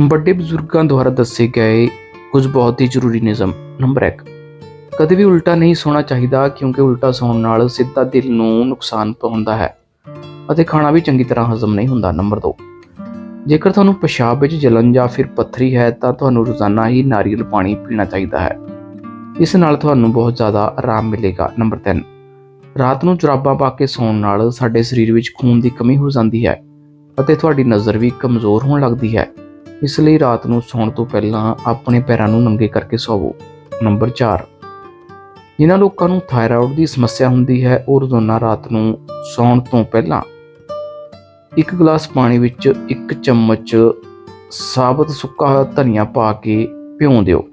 ਵੱਡੇ ਬਜ਼ੁਰਗਾਂ ਦੁਆਰਾ ਦੱਸੇ ਗਏ ਕੁਝ ਬਹੁਤ ਹੀ ਜ਼ਰੂਰੀ ਨਿਯਮ। ਨੰਬਰ 1 ਕਦੇ ਵੀ ਉਲਟਾ ਨਹੀਂ ਸੌਣਾ ਚਾਹੀਦਾ ਕਿਉਂਕਿ ਉਲਟਾ ਸੌਣ ਨਾਲ ਸਿੱਧਾ ਦਿਲ ਨੂੰ ਨੁਕਸਾਨ ਪਹੁੰਚਦਾ ਹੈ ਅਤੇ ਖਾਣਾ ਵੀ ਚੰਗੀ ਤਰ੍ਹਾਂ ਹਜ਼ਮ ਨਹੀਂ ਹੁੰਦਾ। ਨੰਬਰ 2 ਜੇਕਰ ਤੁਹਾਨੂੰ ਪਿਸ਼ਾਬ ਵਿੱਚ ਜਲਨ ਜਾਂ ਫਿਰ ਪੱਥਰੀ ਹੈ ਤਾਂ ਤੁਹਾਨੂੰ ਰੋਜ਼ਾਨਾ ਹੀ ਨਾਰੀਅਲ ਪਾਣੀ ਪੀਣਾ ਚਾਹੀਦਾ ਹੈ। ਇਸ ਨਾਲ ਤੁਹਾਨੂੰ ਬਹੁਤ ਜ਼ਿਆਦਾ ਆਰਾਮ ਮਿਲੇਗਾ। ਨੰਬਰ 3 ਰਾਤ ਨੂੰ ਜੁਰਾਬਾਂ ਪਾ ਕੇ ਸੌਣ ਨਾਲ ਸਾਡੇ ਸਰੀਰ ਵਿੱਚ ਖੂਨ ਦੀ ਕਮੀ ਹੋ ਜਾਂਦੀ ਹੈ ਅਤੇ ਤੁਹਾਡੀ ਨਜ਼ਰ ਵੀ ਕਮਜ਼ੋਰ ਹੋਣ ਲੱਗਦੀ ਹੈ। ਇਸ ਲਈ ਰਾਤ ਨੂੰ ਸੌਣ ਤੋਂ ਪਹਿਲਾਂ ਆਪਣੇ ਪੈਰਾਂ ਨੂੰ ਨੰਗੇ ਕਰਕੇ ਸੌਵੋ। ਨੰਬਰ 4 ਜਿਨ੍ਹਾਂ ਲੋਕਾਂ ਨੂੰ ਥਾਇਰਾਇਡ ਦੀ ਸਮੱਸਿਆ ਹੁੰਦੀ ਹੈ, ਉਹ ਰੋਜ਼ਾਨਾ ਰਾਤ ਨੂੰ ਸੌਣ ਤੋਂ ਪਹਿਲਾਂ ਇੱਕ ਗਲਾਸ ਪਾਣੀ ਵਿੱਚ ਇੱਕ ਚਮਚ ਸਾਬਤ ਸੁੱਕਾ ਧਨੀਆ ਪਾ ਕੇ ਭਿਉਂ ਦਿਓ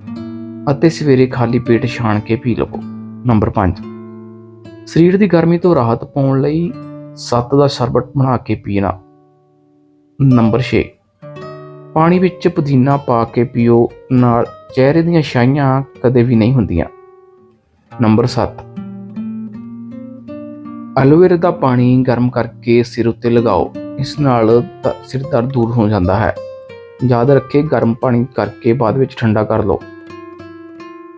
ਅਤੇ ਸਵੇਰੇ ਖਾਲੀ ਪੇਟ ਛਾਣ ਕੇ ਪੀ ਲਵੋ। ਨੰਬਰ 5 ਸਰੀਰ ਦੀ ਗਰਮੀ ਤੋਂ ਰਾਹਤ ਪਾਉਣ ਲਈ ਸੱਤ ਦਾ ਸ਼ਰਬਤ ਬਣਾ ਕੇ ਪੀਣਾ। ਨੰਬਰ 6 ਪਾਣੀ ਵਿੱਚ ਪੁਦੀਨਾ ਪਾ ਕੇ ਪੀਓ, ਨਾਲ ਚਿਹਰੇ ਦੀਆਂ ਛਾਈਆਂ ਕਦੇ ਵੀ ਨਹੀਂ ਹੁੰਦੀਆਂ। ਨੰਬਰ 7 ਐਲੋਵੇਰਾ ਦਾ ਪਾਣੀ ਗਰਮ ਕਰਕੇ ਸਿਰ ਉੱਤੇ ਲਗਾਓ। ਇਸ ਨਾਲ ਦ- ਸਿਰ ਦਰਦ ਦੂਰ ਹੋ ਜਾਂਦਾ ਹੈ। ਯਾਦ ਰੱਖੇ, ਗਰਮ ਪਾਣੀ ਕਰਕੇ ਬਾਅਦ ਵਿੱਚ ਠੰਡਾ ਕਰ ਲਓ।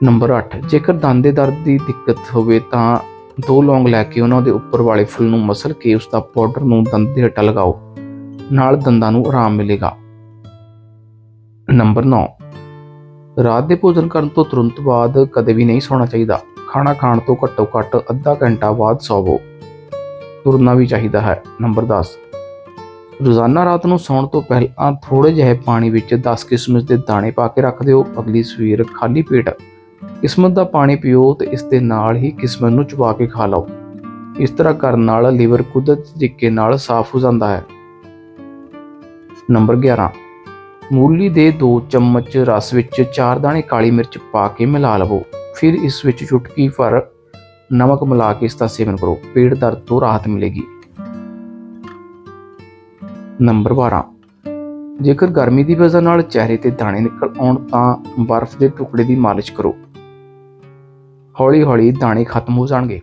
ਨੰਬਰ 8 ਜੇਕਰ ਦੰਦ ਦੇ ਦਰਦ ਦੀ ਦਿੱਕਤ ਹੋਵੇ ਤਾਂ ਦੋ ਲੌਂਗ ਲੈ ਕੇ ਉਹਨਾਂ ਦੇ ਉੱਪਰ ਵਾਲੇ ਫੁੱਲ ਨੂੰ ਮਸਲ ਕੇ ਉਸ ਦਾ ਪਾਊਡਰ ਨੂੰ ਦੰਦ ਦੇ ਹੇਠਾਂ ਲਗਾਓ। ਨਾਲ ਦੰਦਾਂ ਨੂੰ ਆਰਾਮ ਮਿਲੇਗਾ। ਨੰਬਰ 9 ਰਾਤ ਦੇ ਭੋਜਨ ਕਰਨ ਤੋਂ ਤੁਰੰਤ ਬਾਅਦ ਕਦੇ ਵੀ ਨਹੀਂ ਸੌਣਾ ਚਾਹੀਦਾ। ਖਾਣਾ ਖਾਣ ਤੋਂ ਘੱਟੋ ਘੱਟ ਅੱਧਾ ਘੰਟਾ ਬਾਅਦ ਸੌਵੋ। ਤੁਰਨਾ ਵੀ ਚਾਹੀਦਾ ਹੈ। ਨੰਬਰ 10 ਰੋਜ਼ਾਨਾ ਰਾਤ ਨੂੰ ਸੌਣ ਤੋਂ ਪਹਿਲਾਂ ਥੋੜੇ ਜਿਹੇ ਪਾਣੀ ਵਿੱਚ 10 ਕਿਸਮਿਸ ਦੇ ਦਾਣੇ ਪਾ ਕੇ ਰੱਖ ਦਿਓ। ਅਗਲੀ ਸਵੇਰ ਖਾਲੀ ਪੇਟ ਕਿਸਮਤ ਦਾ ਪਾਣੀ ਪੀਓ ਤੇ ਇਸ ਦੇ ਨਾਲ ਹੀ ਕਿਸਮਤ ਨੂੰ ਚਬਾ ਕੇ ਖਾ ਲਓ। ਇਸ ਤਰ੍ਹਾਂ ਕਰਨ ਨਾਲ ਲੀਵਰ ਕੁਦਰਤੀ ਤਰੀਕੇ ਨਾਲ ਸਾਫ਼ ਹੋ ਜਾਂਦਾ ਹੈ। ਨੰਬਰ 11 ਮੂਲੀ ਦੇ 2 ਚਮਚ ਰਸ ਵਿੱਚ 4 ਦਾਣੇ ਕਾਲੀ ਮਿਰਚ ਪਾ ਕੇ ਮਿਲਾ ਲਵੋ। ਫਿਰ ਇਸ ਵਿੱਚ ਚੁਟਕੀ ਭਰ ਨਮਕ ਮਿਲਾ ਕੇ ਇਸ ਦਾ ਸੇਵਨ ਕਰੋ। ਪੇਟ ਦਰਦ ਤੋਂ ਰਾਹਤ ਮਿਲੇਗੀ। ਨੰਬਰ 12 ਜੇਕਰ ਗਰਮੀ ਦੀ ਵਜ੍ਹਾ ਨਾਲ ਚਿਹਰੇ ਤੇ ਦਾਣੇ ਨਿਕਲ ਆਉਣ ਤਾਂ ਬਰਫ਼ ਦੇ ਟੁਕੜੇ ਦੀ ਮਾਲਿਸ਼ ਕਰੋ। ਹੌਲੀ-ਹੌਲੀ ਦਾਣੇ ਖਤਮ ਹੋ ਜਾਣਗੇ।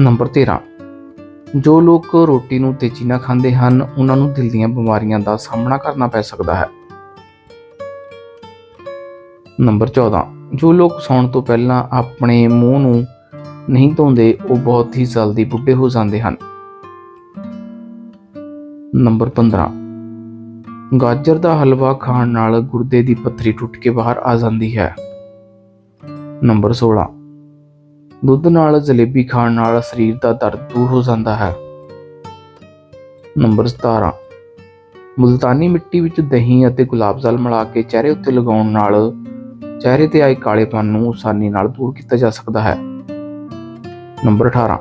ਨੰਬਰ 13 ਜੋ ਲੋਕ ਰੋਟੀ ਨੂੰ ਤੇਜ਼ੀ ਨਾਲ ਖਾਂਦੇ ਹਨ, ਉਹਨਾਂ ਨੂੰ ਦਿਲ ਦੀਆਂ ਬਿਮਾਰੀਆਂ ਦਾ ਸਾਹਮਣਾ ਕਰਨਾ ਪੈ ਸਕਦਾ ਹੈ। ਨੰਬਰ 14 ਜੋ ਲੋਕ ਸੌਣ ਤੋਂ ਪਹਿਲਾਂ ਆਪਣੇ ਮੂੰਹ ਨੂੰ ਨਹੀਂ ਧੋਂਦੇ, ਉਹ ਬਹੁਤ ਹੀ ਜਲਦੀ ਬੁੱਢੇ ਹੋ ਜਾਂਦੇ ਹਨ। ਨੰਬਰ 15 ਗਾਜਰ ਦਾ ਹਲਵਾ ਖਾਣ ਨਾਲ ਗੁਰਦੇ ਦੀ ਪੱਥਰੀ ਟੁੱਟ ਕੇ ਬਾਹਰ ਆ ਜਾਂਦੀ ਹੈ। ਨੰਬਰ 16 ਦੁੱਧ ਨਾਲ ਜਲੇਬੀ ਖਾਣ ਨਾਲ ਸਰੀਰ ਦਾ ਦਰਦ ਦੂਰ ਹੋ ਜਾਂਦਾ ਹੈ। ਨੰਬਰ 17 ਮੁਲਤਾਨੀ ਮਿੱਟੀ ਵਿੱਚ ਦਹੀਂ ਅਤੇ ਗੁਲਾਬ ਜਲ ਮਿਲਾ ਕੇ ਚਿਹਰੇ ਉੱਤੇ ਲਗਾਉਣ ਨਾਲ ਚਿਹਰੇ ਤੇ ਆਏ ਕਾਲੇਪਨ ਨੂੰ ਆਸਾਨੀ ਨਾਲ ਦੂਰ ਕੀਤਾ ਜਾ ਸਕਦਾ ਹੈ। ਨੰਬਰ 18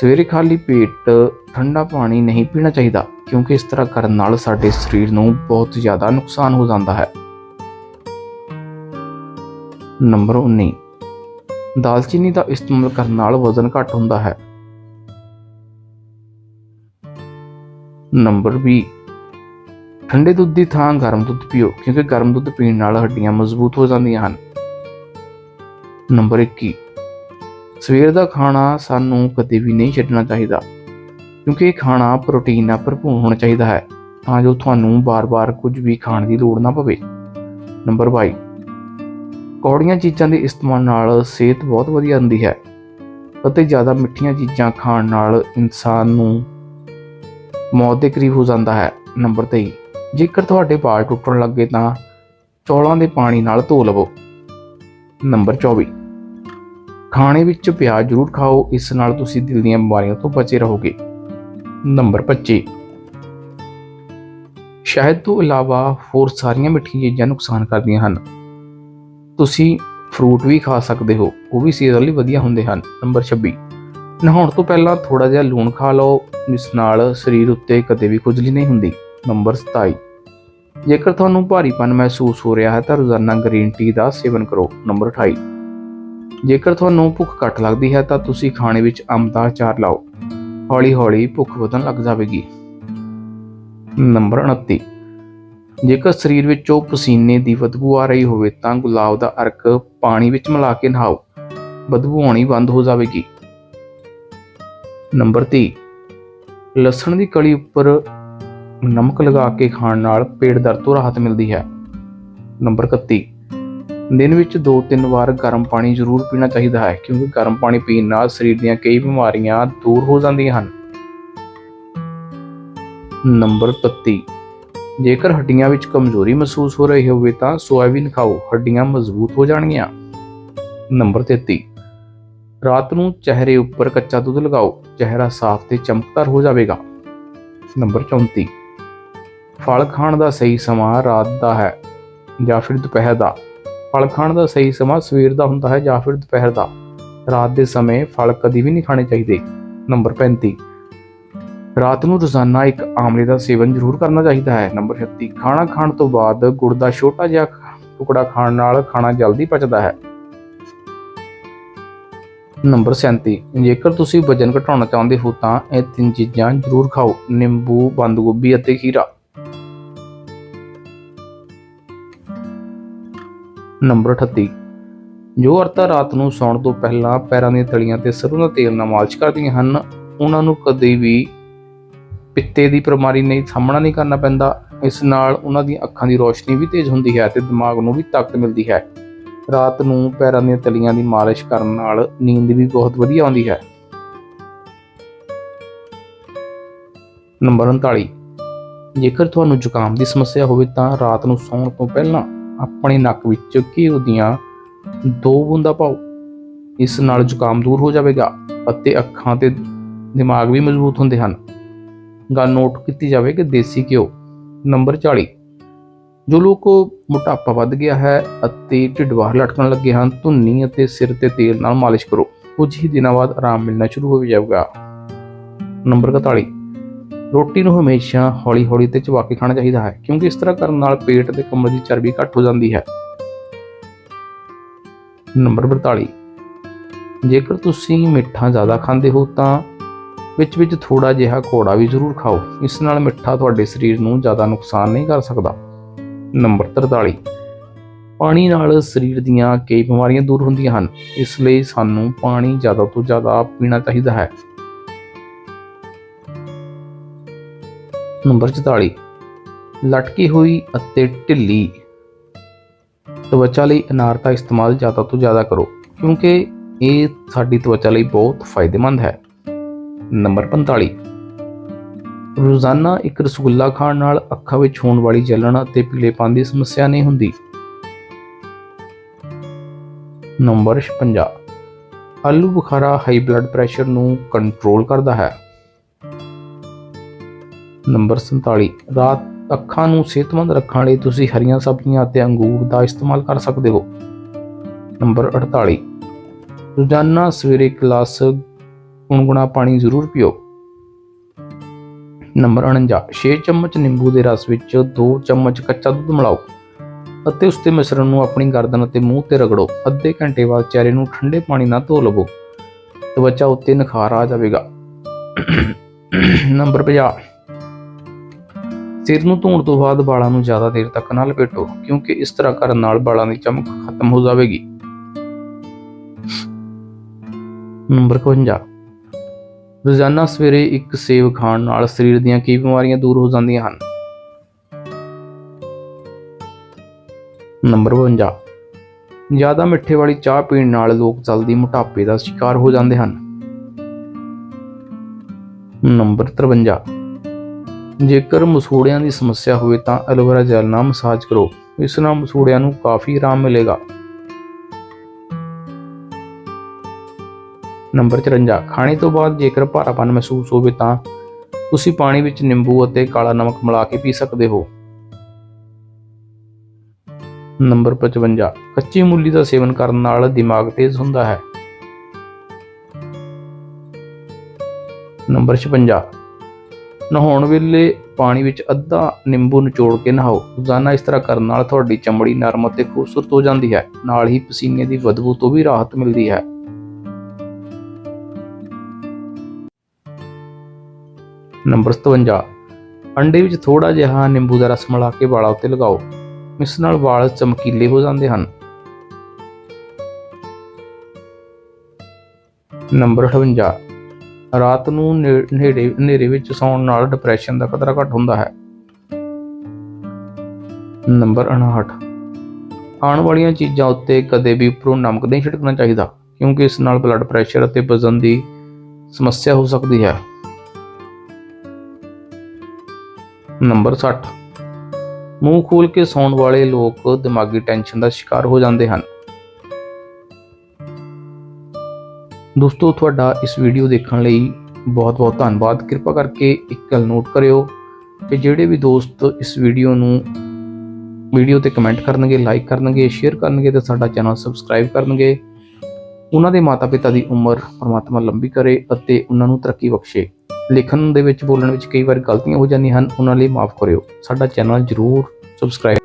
ਸਵੇਰੇ ਖਾਲੀ ਪੇਟ ਠੰਡਾ ਪਾਣੀ ਨਹੀਂ ਪੀਣਾ ਚਾਹੀਦਾ, ਕਿਉਂਕਿ ਇਸ ਤਰ੍ਹਾਂ ਕਰਨ ਨਾਲ ਸਾਡੇ ਸਰੀਰ ਨੂੰ ਬਹੁਤ ਜ਼ਿਆਦਾ ਨੁਕਸਾਨ ਹੋ ਜਾਂਦਾ ਹੈ। ਨੰਬਰ 19 ਦਾਲਚੀਨੀ ਦਾ ਇਸਤੇਮਾਲ ਕਰਨ ਨਾਲ ਵਜ਼ਨ ਘੱਟ ਹੁੰਦਾ ਹੈ। ਨੰਬਰ 20 ਠੰਡੇ ਦੁੱਧ ਦੀ ਥਾਂ ਗਰਮ ਦੁੱਧ ਪੀਓ, ਕਿਉਂਕਿ ਗਰਮ ਦੁੱਧ ਪੀਣ ਨਾਲ ਹੱਡੀਆਂ ਮਜ਼ਬੂਤ ਹੋ ਜਾਂਦੀਆਂ ਹਨ। ਨੰਬਰ 21 ਸਵੇਰ ਦਾ ਖਾਣਾ ਸਾਨੂੰ ਕਦੇ ਵੀ ਨਹੀਂ ਛੱਡਣਾ ਚਾਹੀਦਾ, ਕਿਉਂਕਿ ਇਹ ਖਾਣਾ ਪ੍ਰੋਟੀਨ ਨਾਲ ਭਰਪੂਰ ਹੋਣਾ ਚਾਹੀਦਾ ਹੈ, ਤਾਂ ਜੋ ਤੁਹਾਨੂੰ ਬਾਰ-ਬਾਰ ਕੁਝ ਵੀ ਖਾਣ ਦੀ ਲੋੜ ਨਾ ਪਵੇ। ਨੰਬਰ 22 ਕੌੜੀਆਂ ਚੀਜ਼ਾਂ ਦੇ ਇਸਤੇਮਾਲ ਨਾਲ ਸਿਹਤ ਬਹੁਤ ਵਧੀਆ ਹੁੰਦੀ ਹੈ ਅਤੇ ਜ਼ਿਆਦਾ ਮਿੱਠੀਆਂ ਚੀਜ਼ਾਂ ਖਾਣ ਨਾਲ ਇਨਸਾਨ ਨੂੰ ਮੌਤ ਦੇ ਕਰੀਬ ਹੋ ਜਾਂਦਾ ਹੈ। ਨੰਬਰ 23 ਜੇਕਰ ਤੁਹਾਡੇ ਵਾਲ ਟੁੱਟਣ ਲੱਗੇ ਤਾਂ ਚੌਲਾਂ ਦੇ ਪਾਣੀ ਨਾਲ ਧੋ ਲਵੋ। ਨੰਬਰ 24 ਖਾਣੇ ਵਿੱਚ ਪਿਆਜ਼ ਜ਼ਰੂਰ ਖਾਓ, ਇਸ ਨਾਲ ਤੁਸੀਂ ਦਿਲ ਦੀਆਂ ਬਿਮਾਰੀਆਂ ਤੋਂ ਬਚੇ ਰਹੋਗੇ। ਨੰਬਰ 25 ਸ਼ਹਿਦ ਤੋਂ ਇਲਾਵਾ ਹੋਰ ਸਾਰੀਆਂ ਮਿੱਠੀਆਂ ਚੀਜ਼ਾਂ ਨੁਕਸਾਨ ਕਰਦੀਆਂ ਹਨ। ਤੁਸੀਂ ਫਰੂਟ ਵੀ ਖਾ ਸਕਦੇ ਹੋ, ਉਹ ਵੀ ਸਿਹਤ ਲਈ ਵਧੀਆ ਹੁੰਦੇ ਹਨ। ਨੰਬਰ 26 ਨਹਾਉਣ ਤੋਂ ਪਹਿਲਾਂ ਥੋੜਾ ਜਿਹਾ ਲੂਣ ਖਾ ਲਓ ਇਸ ਨਾਲ ਸਰੀਰ ਉੱਤੇ ਕਦੇ ਵੀ ਖੁਜਲੀ ਨਹੀਂ ਹੁੰਦੀ। ਨੰਬਰ 27 ਜੇਕਰ ਤੁਹਾਨੂੰ ਭਾਰੀਪਨ ਮਹਿਸੂਸ ਹੋ ਰਿਹਾ ਹੈ ਤਾਂ ਰੋਜ਼ਾਨਾ ਗ੍ਰੀਨ ਟੀ ਦਾ ਸੇਵਨ ਕਰੋ। ਨੰਬਰ 28 ਜੇਕਰ ਤੁਹਾਨੂੰ ਭੁੱਖ ਘੱਟ ਲੱਗਦੀ ਹੈ ਤਾਂ ਤੁਸੀਂ ਖਾਣੇ ਵਿੱਚ ਅੰਬ ਦਾ ਅਚਾਰ ਲਾਓ। ਹੌਲੀ-ਹੌਲੀ ਭੁੱਖ ਵਧਣ ਲੱਗ ਜਾਵੇਗੀ। ਨੰਬਰ 29 ਜੇਕਰ ਸਰੀਰ ਵਿੱਚੋਂ ਪਸੀਨੇ ਦੀ ਬਦਬੂ ਆ ਰਹੀ ਹੋਵੇ ਤਾਂ ਗੁਲਾਬ ਦਾ ਅਰਕ ਪਾਣੀ ਵਿੱਚ ਮਿਲਾ ਕੇ ਨਹਾਓ। ਬਦਬੂ ਆਉਣੀ ਬੰਦ ਹੋ ਜਾਵੇਗੀ। ਨੰਬਰ 30 ਲਸਣ ਦੀ ਕਲੀ ਉੱਪਰ ਨਮਕ ਲਗਾ ਕੇ ਖਾਣ ਨਾਲ ਪੇਟ ਦਰਦ ਤੋਂ ਰਾਹਤ ਮਿਲਦੀ ਹੈ। ਨੰਬਰ 31 ਦਿਨ ਵਿੱਚ 2-3 ਵਾਰ ਗਰਮ ਪਾਣੀ ਜ਼ਰੂਰ ਪੀਣਾ ਚਾਹੀਦਾ ਹੈ, ਕਿਉਂਕਿ ਗਰਮ ਪਾਣੀ ਪੀਣ ਨਾਲ ਸਰੀਰ ਦੀਆਂ ਕਈ ਬਿਮਾਰੀਆਂ ਦੂਰ ਹੋ ਜਾਂਦੀਆਂ ਹਨ। ਨੰਬਰ 33 ਜੇਕਰ ਹੱਡੀਆਂ ਵਿੱਚ ਕਮਜ਼ੋਰੀ ਮਹਿਸੂਸ ਹੋ ਰਹੀ ਹੋਵੇ ਤਾਂ ਸੋਇਆਬੀਨ ਖਾਓ, ਹੱਡੀਆਂ ਮਜ਼ਬੂਤ ਹੋ ਜਾਣਗੀਆਂ। ਨੰਬਰ 33 ਰਾਤ ਨੂੰ ਚਿਹਰੇ ਉੱਪਰ ਕੱਚਾ ਦੁੱਧ ਲਗਾਓ, ਚਿਹਰਾ ਸਾਫ਼ ਤੇ ਚਮਕਦਾਰ ਹੋ ਜਾਵੇਗਾ। ਨੰਬਰ 34 ਫਲ ਖਾਣ ਦਾ ਸਹੀ ਸਮਾਂ ਰਾਤ ਦਾ ਹੈ ਜਾਂ ਫਿਰ ਦੁਪਹਿਰ ਦਾ? ਫਲ ਖਾਣ ਦਾ ਸਹੀ ਸਮਾਂ ਸਵੇਰ ਦਾ ਹੁੰਦਾ ਹੈ ਜਾਂ ਫਿਰ ਦੁਪਹਿਰ ਦਾ? ਰਾਤ ਦੇ ਸਮੇਂ ਫਲ ਕਦੀ ਵੀ ਨਹੀਂ ਖਾਣੇ ਚਾਹੀਦੇ। ਨੰਬਰ 35 ਰਾਤ ਨੂੰ ਰੋਜ਼ਾਨਾ ਇੱਕ ਆਮਲੇ ਦਾ ਸੇਵਨ ਜ਼ਰੂਰ ਕਰਨਾ ਚਾਹੀਦਾ ਹੈ। ਨੰਬਰ 36 ਖਾਣਾ ਖਾਣ ਤੋਂ ਬਾਅਦ ਗੁੜ ਦਾ ਛੋਟਾ ਜਿਹਾ ਟੁਕੜਾ ਖਾਣ ਨਾਲ ਖਾਣਾ ਜਲਦੀ ਪਚਦਾ ਹੈ। ਨੰਬਰ 37 ਜੇਕਰ ਤੁਸੀਂ ਵਜਨ ਘਟਾਉਣਾ ਚਾਹੁੰਦੇ ਹੋ ਤਾਂ ਇਹ ਤਿੰਨ ਚੀਜ਼ਾਂ ਜ਼ਰੂਰ ਖਾਓ, ਨਿੰਬੂ ਬੰਦ ਗੋਭੀ ਅਤੇ ਖੀਰਾ। ਨੰਬਰ 38 ਜੋ ਔਰਤਾਂ ਰਾਤ ਨੂੰ ਸੌਣ ਤੋਂ ਪਹਿਲਾਂ ਪੈਰਾਂ ਦੀਆਂ ਤਲੀਆਂ ਤੇ ਸਰੋਂ ਦਾ ਤੇਲ ਨਾਲ ਮਾਲਿਸ਼ ਕਰਦੀਆਂ ਹਨ, ਉਹਨਾਂ ਨੂੰ ਕਦੇ ਵੀ ਪਿੱਤੇ ਦੀ ਬਿਮਾਰੀ ਨਹੀਂ, ਸਾਹਮਣਾ ਨਹੀਂ ਕਰਨਾ ਪੈਂਦਾ। ਇਸ ਨਾਲ ਉਹਨਾਂ ਦੀਆਂ ਅੱਖਾਂ ਦੀ ਰੋਸ਼ਨੀ ਵੀ ਤੇਜ਼ ਹੁੰਦੀ ਹੈ ਤੇ ਦਿਮਾਗ ਨੂੰ ਵੀ ਤਾਕਤ ਮਿਲਦੀ ਹੈ। ਰਾਤ ਨੂੰ ਪੈਰਾਂ ਦੀਆਂ ਤਲੀਆਂ ਦੀ ਮਾਲਿਸ਼ ਕਰਨ ਨਾਲ ਨੀਂਦ ਵੀ ਬਹੁਤ ਵਧੀਆ ਆਉਂਦੀ ਹੈ। ਨੰਬਰ 39 ਜੇਕਰ ਤੁਹਾਨੂੰ ਜ਼ੁਕਾਮ ਦੀ ਸਮੱਸਿਆ ਹੋਵੇ ਤਾਂ ਰਾਤ ਨੂੰ ਸੌਣ ਤੋਂ ਪਹਿਲਾਂ ਆਪਣੇ ਨੱਕ ਵਿੱਚ ਘਿਓ ਦੀਆਂ ਦੋ ਬੂੰਦਾਂ ਪਾਓ। ਇਸ ਨਾਲ ਜ਼ੁਕਾਮ ਦੂਰ ਹੋ ਜਾਵੇਗਾ ਅਤੇ ਅੱਖਾਂ ਤੇ ਦਿਮਾਗ ਵੀ ਮਜ਼ਬੂਤ ਹੁੰਦੇ ਹਨ। ਗੱਲ ਨੋਟ ਕੀਤੀ ਜਾਵੇ ਕਿ ਦੇਸੀ ਘਿਓ ਨੰਬਰ 40 ਜੋ ਲੋਕ ਮੋਟਾਪਾ ਵੱਧ ਗਿਆ ਹੈ ਅਤੇ ਢਿੱਡ ਬਾਹਰ ਲਟਕਣ ਲੱਗੇ ਹਨ, ਧੁੰਨੀ ਅਤੇ ਸਿਰ ਤੇ ਤੇਲ ਨਾਲ ਮਾਲਿਸ਼ ਕਰੋ। ਕੁਝ ਹੀ ਦਿਨਾਂ ਬਾਅਦ ਆਰਾਮ ਮਿਲਣਾ ਸ਼ੁਰੂ ਹੋ ਜਾਵੇਗਾ ਨੰਬਰ 41 ਰੋਟੀ ਨੂੰ ਹਮੇਸ਼ਾ ਹੌਲੀ-ਹੌਲੀ ਤੇ ਚਬਾ ਕੇ ਖਾਣਾ ਚਾਹੀਦਾ ਹੈ, ਕਿਉਂਕਿ ਇਸ ਤਰ੍ਹਾਂ ਕਰਨ ਨਾਲ ਪੇਟ ਤੇ ਕਮਰ ਦੀ ਚਰਬੀ ਘੱਟ ਹੋ ਜਾਂਦੀ ਹੈ। ਨੰਬਰ 42 ਜੇਕਰ ਤੁਸੀਂ ਮਿੱਠਾ ਜ਼ਿਆਦਾ ਖਾਂਦੇ ਹੋ ਤਾਂ ਵਿੱਚ ਵਿੱਚ ਥੋੜਾ ਜਿਹਾ ਘੋੜਾ ਵੀ ਜ਼ਰੂਰ ਖਾਓ। ਇਸ ਨਾਲ ਮਿੱਠਾ ਤੁਹਾਡੇ ਸਰੀਰ ਨੂੰ ਜ਼ਿਆਦਾ ਨੁਕਸਾਨ ਨਹੀਂ ਕਰ ਸਕਦਾ। ਨੰਬਰ 43 ਪਾਣੀ ਨਾਲ ਸਰੀਰ ਦੀਆਂ ਕਈ ਬਿਮਾਰੀਆਂ ਦੂਰ ਹੁੰਦੀਆਂ ਹਨ। ਇਸ ਲਈ ਸਾਨੂੰ ਪਾਣੀ ਜ਼ਿਆਦਾ ਤੋਂ ਜ਼ਿਆਦਾ ਪੀਣਾ ਚਾਹੀਦਾ ਹੈ। ਨੰਬਰ 44 ਲਟਕੀ ਹੋਈ ਅਤੇ ਢਿੱਲੀ। ਤਵਚਾ ਲਈ ਅਨਾਰ ਦਾ ਇਸਤੇਮਾਲ ਜ਼ਿਆਦਾ ਤੋਂ ਜ਼ਿਆਦਾ ਕਰੋ, ਕਿਉਂਕਿ ਇਹ ਸਾਡੀ ਤਵਚਾ ਲਈ ਬਹੁਤ ਫਾਇਦੇਮੰਦ ਹੈ। ਨੰਬਰ 45 ਰੋਜ਼ਾਨਾ ਇੱਕ ਰਸਗੁੱਲਾ ਖਾਣ ਨਾਲ ਅੱਖਾਂ ਵਿੱਚ ਹੋਣ ਵਾਲੀ ਜਲਣ ਅਤੇ ਪੀਲੇਪਨ ਦੀ ਸਮੱਸਿਆ ਨਹੀਂ ਹੁੰਦੀ। ਨੰਬਰ 56 ਆਲੂ ਬੁਖਾਰਾ ਹਾਈ ਬਲੱਡ ਪ੍ਰੈਸ਼ਰ ਨੂੰ ਕੰਟਰੋਲ ਕਰਦਾ ਹੈ। ਨੰਬਰ 47 ਰਾਤ ਅੱਖਾਂ ਨੂੰ ਸਿਹਤਮੰਦ ਰੱਖਣ ਲਈ ਤੁਸੀਂ ਹਰੀਆਂ ਸਬਜ਼ੀਆਂ ਅਤੇ ਅੰਗੂਰ ਦਾ ਇਸਤੇਮਾਲ ਕਰ ਸਕਦੇ ਹੋ। ਨੰਬਰ 48 ਰੋਜ਼ਾਨਾ ਸਵੇਰੇ ਗਲਾਸ ਗੁਣਗੁਣਾ ਪਾਣੀ ਜ਼ਰੂਰ ਪੀਓ। ਨੰਬਰ 49 6 ਚਮਚ ਨਿੰਬੂ ਦੇ ਰਸ ਵਿੱਚ 2 ਚਮਚ ਕੱਚਾ ਦੁੱਧ ਮਿਲਾਓ ਅਤੇ ਉਸ ਦੇ ਮਿਸ਼ਰਣ ਨੂੰ ਆਪਣੀ ਗਰਦਨ ਅਤੇ ਮੂੰਹ ਤੇ ਰਗੜੋ। ਅੱਧੇ ਘੰਟੇ ਬਾਅਦ ਚਿਹਰੇ ਨੂੰ ਠੰਡੇ ਪਾਣੀ ਨਾਲ ਧੋ ਲਵੋ। ਤਵਚਾ ਉੱਤੇ ਨਿਖਾਰ ਆ ਜਾਵੇਗਾ। ਨੰਬਰ 50 ਸਿਰ ਨੂੰ ਧੋਣ ਤੋਂ ਬਾਅਦ ਵਾਲਾਂ ਨੂੰ ਜ਼ਿਆਦਾ ਦੇਰ ਤੱਕ ਨਾ ਲਪੇਟੋ, ਕਿਉਂਕਿ ਇਸ ਤਰ੍ਹਾਂ ਕਰਨ ਨਾਲ ਵਾਲਾਂ ਦੀ ਚਮਕ ਖਤਮ ਹੋ ਜਾਵੇਗੀ। ਨੰਬਰ 51 ਰੋਜ਼ਾਨਾ ਸਵੇਰੇ ਇੱਕ ਸੇਬ ਖਾਣ ਨਾਲ ਸਰੀਰ ਦੀਆਂ ਕਈ ਬਿਮਾਰੀਆਂ ਦੂਰ ਹੋ ਜਾਂਦੀਆਂ ਹਨ। ਨੰਬਰ 52 ਜ਼ਿਆਦਾ ਮਿੱਠੇ ਵਾਲੀ ਚਾਹ ਪੀਣ ਨਾਲ ਲੋਕ ਜਲਦੀ ਮੋਟਾਪੇ ਦਾ ਸ਼ਿਕਾਰ ਹੋ ਜਾਂਦੇ ਹਨ। ਨੰਬਰ 53 ਜੇਕਰ ਮਸੂੜਿਆਂ ਦੀ ਸਮੱਸਿਆ ਹੋਵੇ ਤਾਂ ਐਲੋਵੇਰਾ ਜੈਲ ਨਾਲ ਮਸਾਜ ਕਰੋ। ਇਸ ਨਾਲ ਮਸੂੜਿਆਂ ਨੂੰ ਕਾਫੀ ਆਰਾਮ ਮਿਲੇਗਾ। ਨੰਬਰ 54 ਖਾਣੇ ਤੋਂ ਬਾਅਦ ਜੇਕਰ ਭਾਰਾਪਨ ਮਹਿਸੂਸ ਹੋਵੇ ਤਾਂ ਤੁਸੀਂ ਪਾਣੀ ਵਿੱਚ ਨਿੰਬੂ ਅਤੇ ਕਾਲਾ ਨਮਕ ਮਿਲਾ ਕੇ ਪੀ ਸਕਦੇ ਹੋ। ਨੰਬਰ 55 ਕੱਚੀ ਮੂਲੀ ਦਾ ਸੇਵਨ ਕਰਨ ਨਾਲ ਦਿਮਾਗ ਤੇਜ਼ ਹੁੰਦਾ ਹੈ। ਨੰਬਰ 56 ਨਹਾਉਣ ਵੇਲੇ ਪਾਣੀ ਵਿੱਚ ਅੱਧਾ ਨਿੰਬੂ ਨਿਚੋੜ ਕੇ ਨਹਾਓ। ਰੋਜ਼ਾਨਾ ਇਸ ਤਰ੍ਹਾਂ ਕਰਨ ਨਾਲ ਤੁਹਾਡੀ ਚਮੜੀ ਨਰਮ ਅਤੇ ਖੂਬਸੂਰਤ ਹੋ ਜਾਂਦੀ ਹੈ। ਨਾਲ ਹੀ ਪਸੀਨੇ ਦੀ ਬਦਬੂ ਤੋਂ ਵੀ ਰਾਹਤ ਮਿਲਦੀ ਹੈ। ਨੰਬਰ 57 ਅੰਡੇ ਵਿੱਚ ਥੋੜਾ ਜਿਹਾ ਨਿੰਬੂ ਦਾ ਰਸ ਮਿਲਾ ਕੇ ਵਾਲਾਂ ਉੱਤੇ ਲਗਾਓ। ਇਸ ਨਾਲ ਵਾਲ ਚਮਕੀਲੇ ਹੋ ਜਾਂਦੇ ਹਨ। ਨੰਬਰ 58 ਰਾਤ ਨੂੰ ਨੇੜੇ ਹਨੇਰੇ ਵਿੱਚ ਸੌਣ ਨਾਲ ਡਿਪਰੈਸ਼ਨ ਦਾ ਖਤਰਾ ਘੱਟ ਹੁੰਦਾ ਹੈ। ਨੰਬਰ 59 ਖਾਣ ਵਾਲੀਆਂ ਚੀਜ਼ਾਂ ਉੱਤੇ ਕਦੇ ਵੀ ਉੱਪਰੋਂ ਨਮਕ ਨਹੀਂ ਛਿੜਕਣਾ ਚਾਹੀਦਾ, ਕਿਉਂਕਿ ਇਸ ਨਾਲ ਬਲੱਡ ਪ੍ਰੈਸ਼ਰ ਅਤੇ ਵਜ਼ਨ ਦੀ ਸਮੱਸਿਆ ਹੋ ਸਕਦੀ ਹੈ। ਨੰਬਰ 60 ਮੂੰਹ ਖੋਲ ਕੇ ਸੌਣ ਵਾਲੇ ਲੋਕ ਦਿਮਾਗੀ ਟੈਨਸ਼ਨ ਦਾ ਸ਼ਿਕਾਰ ਹੋ ਜਾਂਦੇ ਹਨ। ਦੋਸਤੋ, ਤੁਹਾਡਾ ਇਸ ਵੀਡੀਓ ਦੇਖਣ ਲਈ ਬਹੁਤ ਬਹੁਤ ਧੰਨਵਾਦ। ਕਿਰਪਾ ਕਰਕੇ ਇੱਕ ਗੱਲ ਨੋਟ ਕਰਿਓ ਕਿ ਜਿਹੜੇ ਵੀ ਦੋਸਤ ਇਸ ਵੀਡੀਓ ਨੂੰ ਵੀਡੀਓ ਤੇ ਕਮੈਂਟ ਕਰਨਗੇ, ਲਾਈਕ ਕਰਨਗੇ, ਸ਼ੇਅਰ ਕਰਨਗੇ ਤੇ ਸਾਡਾ ਚੈਨਲ ਸਬਸਕ੍ਰਾਈਬ ਕਰਨਗੇ, ਉਹਨਾਂ ਦੇ ਮਾਤਾ-ਪਿਤਾ ਦੀ ਉਮਰ ਪਰਮਾਤਮਾ ਲੰਬੀ ਕਰੇ ਅਤੇ ਉਹਨਾਂ ਨੂੰ ਤਰੱਕੀ ਬਖਸ਼ੇ। ਲਿਖਣ ਦੇ ਵਿੱਚ ਬੋਲਣ ਵਿੱਚ ਕਈ ਵਾਰ ਗਲਤੀਆਂ ਹੋ ਜਾਂਦੀਆਂ ਹਨ, ਉਹਨਾਂ ਲਈ ਮਾਫ ਕਰਿਓ। ਸਾਡਾ ਚੈਨਲ ਜਰੂਰ ਸਬਸਕ੍ਰਾਈਬ